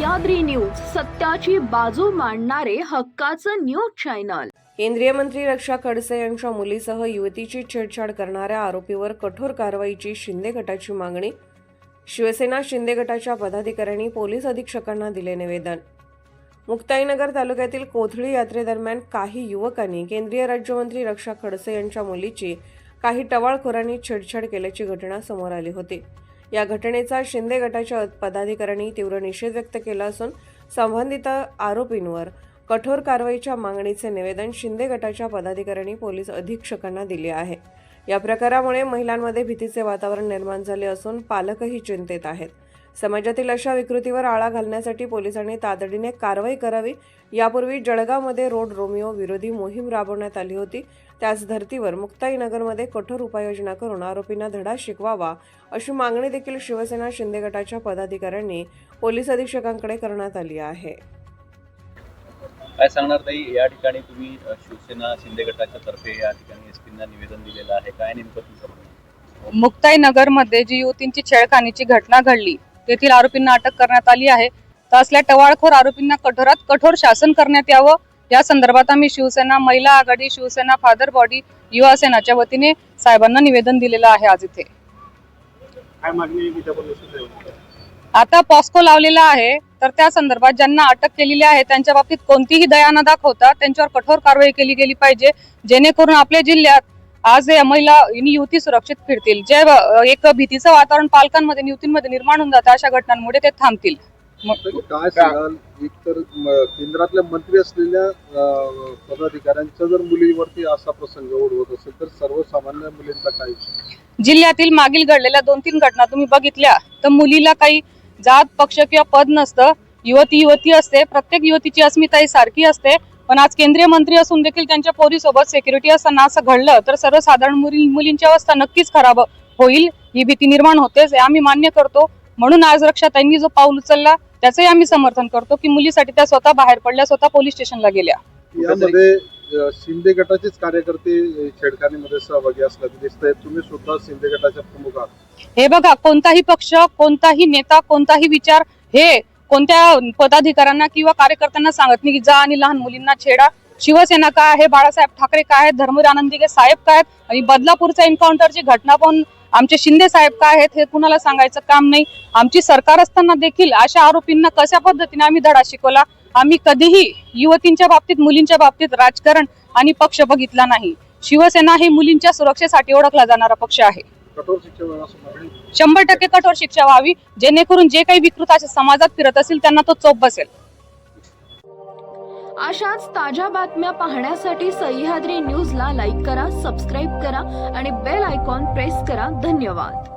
याद्री news सत्याची बाजू मांडणारे हक्काचं न्यूज चॅनल. केंद्रीय मंत्री रक्षा खडसे यांच्या मुलीसह युवतीची छेडछाड करणाऱ्या आरोपीवर कठोर कारवाईची शिंदे गटाची मागणी. शिवसेना शिंदे गटाच्या पदाधिकाऱ्यांनी पोलीस अधीक्षकांना दिले निवेदन. मुक्ताईनगर तालुक्यातील कोथळी यात्रेदरम्यान काही युवकांनी केंद्रीय राज्यमंत्री रक्षा खडसे यांच्या मुलीची काही टवाळखोरांनी छेडछाड केल्याची घटना समोर आली होती. या घटनेचा शिंदे गटाच्या पदाधिकाऱ्यांनी तीव्र निषेध व्यक्त केला असून संबंधित आरोपींवर कठोर कारवाईच्या मागणीचे निवेदन शिंदे गटाच्या पदाधिकाऱ्यांनी पोलीस अधीक्षकांना दिले आहे. या प्रकारामुळे महिलांमध्ये भीतीचे वातावरण निर्माण झाले असून पालकही चिंतेत आहेत. समाजातील अशा विकृतीवर आळा घालण्यासाठी पोलिसांनी तातडीने कारवाई करावी. यापूर्वी जळगावमध्ये रोड रोमिओ विरोधी मोहीम राबवण्यात आली होती. त्याच धर्तीवर मुक्ताईनगरमध्ये कठोर उपाययोजना करून आरोपींना धडा शिकवावा अशी मागणी देखील शिवसेना शिंदे गटाच्या पदाधिकाऱ्यांनी पोलीस अधीक्षकांकडे करण्यात आली आहे. काय सांगणार ताई? या ठिकाणी तुम्ही शिवसेना शिंदे गटाच्या तर्फे या ठिकाणी एस पींना निवेदन दिलेलं आहे. काय नेमकं तुमचं म्हणणं? मुक्ताई नगरमध्ये जी युवतींची छेडखानीची घटना घडली तेथील आरोपींना अटक करण्यात आली आहे. तर असल्या टवाळखोर आरोपींना कठोरात कठोर शासन करण्यात यावं. या संदर्भात आम्ही शिवसेना महिला आघाडी शिवसेना फादर बॉडी युवा सेनाच्या वतीने साहेबांना निवेदन दिलेलं आहे आज इथे. आता पॉस्को लावलेला आहे तर त्या संदर्भात ज्यांना अटक केलेली आहे त्यांच्या बाबतीत कोणतीही दया न दाखवता त्यांच्यावर कठोर कारवाई केली गेली पाहिजे. जेणेकरून आपल्या जिल्ह्यात आज या महिला आणि युवती सुरक्षित फिरतील. जे एक भीतीचं वातावरण पालकांमध्ये युवतींमध्ये निर्माण होऊन जातं अशा घटनांमुळे ते थांबतील. काय सांगाल? एक तर म- केंद्रातल्या मंत्री असलेल्या जर मुलीवरती असा प्रसंग असेल तर सर्वसामान्य मुलींचा काय जिल्ह्यातील मागील घडलेल्या दोन तीन घटना तुम्ही बघितल्या तर मुलीला काही जात पक्ष किंवा पद नसतं. युवती युवती असते प्रत्येक युवतीची अस्मिता ही सारखी असते. पण आज केंद्रीय मंत्री असून देखील त्यांच्या पोरीसोबत सेक्युरिटी असताना असं घडलं तर सर्वसाधारण मुली मुलींची अवस्था नक्कीच खराब होईल. ही भीती निर्माण होतेच आम्ही मान्य करतो. म्हणून आज रक्षाताईंनी जो पाऊल उचलला त्याचंही आम्ही समर्थन करतो की मुलीसाठी त्या स्वतः बाहेर पडल्या स्वतः पोलीस स्टेशनला गेल्या. यामध्ये शिंदे गटाचेच कार्यकर्ते छेडखानीमध्ये सहभागी असल्याचं दिसतंय. तुम्ही सुद्धा शिंदे गटाच्या प्रमुख आहात. हे बघा कोणताही पक्ष कोणताही नेता कोणताही विचार हे कोणत्या पदाधिकाऱ्यांना किंवा कार्यकर्त्यांना सांगत नाही की जा आणि लहान मुलींना छेडा. शिवसेना काय आहे? बाळासाहेब ठाकरे काय आहेत? धर्मवीर आनंदीगे साहेब काय आहेत? आणि बदलापूरच्या एन्काउंटरची घटना पाहून आमचे शिंदे साहेब काय आहेत हे कुणाला सांगायचं काम नाही. आमची सरकार असताना देखील अशा आरोपींना कशा पद्धतीने आम्ही धडा शिकवला? आम्ही कधीही युवतींच्या बाबतीत मुलींच्या बाबतीत राजकारण आणि पक्ष बघितला नाही. शिवसेना ही मुलींच्या सुरक्षेसाठी ओळखला जाणारा पक्ष आहे. असं शंभर टक्के कठोर शिक्षा व्हावी जेणेकरून जे काही विकृत अशा समाजात फिरत असतील त्यांना तो चोप बसेल. अशाच ताज्या बातम्या पाहण्यासाठी सह्याद्री न्यूजला लाईक करा सबस्क्राईब करा आणि बेल आयकॉन प्रेस करा. धन्यवाद.